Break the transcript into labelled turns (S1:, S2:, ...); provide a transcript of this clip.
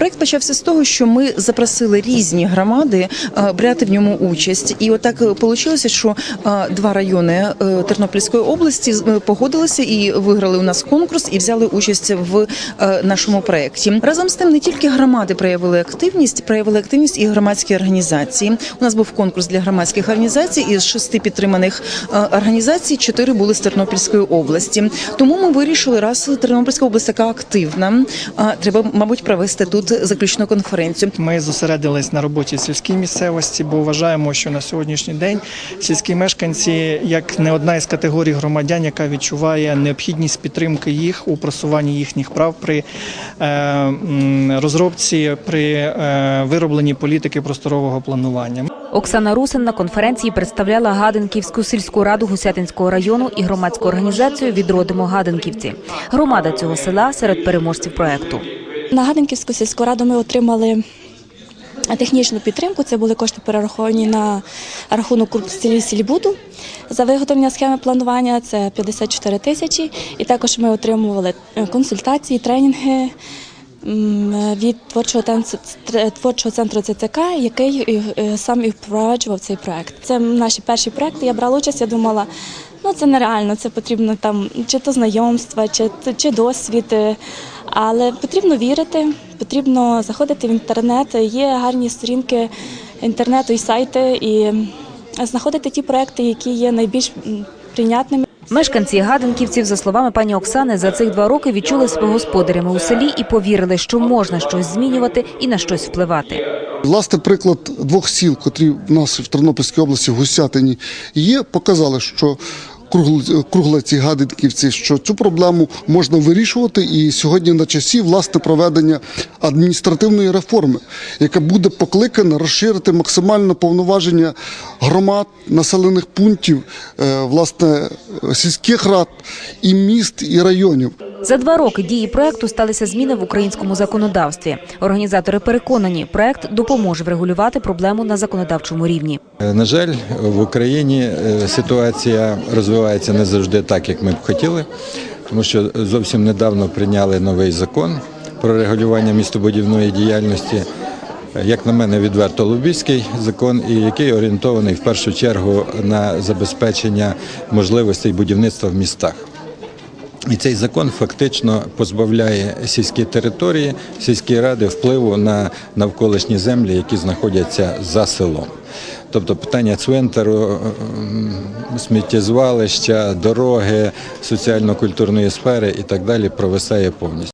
S1: Проект почався з того, що ми запросили різні громади е, брати в ньому участь, і отак вийшло, що е, два райони е, Тернопільської області е, погодилися і виграли у нас конкурс і взяли участь в е, нашому проєкті. Разом з тим, не тільки громади проявили активність, проявили активність і громадські організації. У нас був конкурс для громадських організацій. Із шести підтриманих е, організацій чотири були з Тернопільської області. Тому ми вирішили, раз Тернопільська область така активна, е, треба, мабуть, провести тут заключну конференцію.
S2: Ми зосередились на роботі в сільській місцевості, бо вважаємо, що на сьогоднішній день сільські мешканці як не одна із категорій громадян, яка відчуває необхідність підтримки їх у просуванні їхніх прав при е, розробці, при е, виробленні політики просторового планування.
S3: Оксана Русин на конференції представляла Гаденківську сільську раду Гусятинського району і громадську організацію Відродимо Гаденківці. Громада цього села серед переможців проекту.
S4: На Гаденківську сільську раду ми отримали технічну підтримку. Це були кошти перераховані на рахунок курсів Сільбуду за виготовлення схеми планування. Це 54 тисячі. І також ми отримували е, консультації, тренінги. М, Від творчого тен- тр- творчого центру ЦЦК, який е, е, сам і впроваджував цей проект. Це наші перші проекти. Я брала участь. Я думала, ну це нереально, це потрібно там чи то знайомства, чи, чи досвід. е, Але потрібно вірити, потрібно заходити в інтернет. Є гарні сторінки інтернету і сайти, і знаходити ті проекти, які є найбільш прийнятними.
S3: Мешканці Гаденківців, за словами пані Оксани, за цих два роки відчули себе господарями у селі і повірили, що можна щось змінювати і на щось впливати.
S5: Власне, приклад двох сіл, котрі в нас в Тернопільській області в Гусятині є, показали, що кругл- круглеці гадинківці, що цю проблему можна вирішувати. І сьогодні на часі власне проведення адміністративної реформи, яка буде покликана розширити максимально повноваження громад, населених пунктів, е, власне, сільських рад і міст і районів.
S3: За два роки дії проекту сталися зміни в українському законодавстві. Організатори переконані, проект допоможе врегулювати проблему на законодавчому рівні.
S6: Е, На жаль, в Україні е, ситуація розвивається не завжди так, як ми б хотіли, тому що зовсім недавно прийняли новий закон про регулювання містобудівної діяльності. Е, Як на мене, відверто лобійський закон, і який орієнтований в першу чергу на забезпечення можливостей будівництва в містах. І цей закон фактично позбавляє сільські території, сільські ради впливу на навколишні землі, які знаходяться за селом. Тобто питання цвинтару, сміттєзвалища, дороги, соціально-культурної сфери і так далі провисає повністю.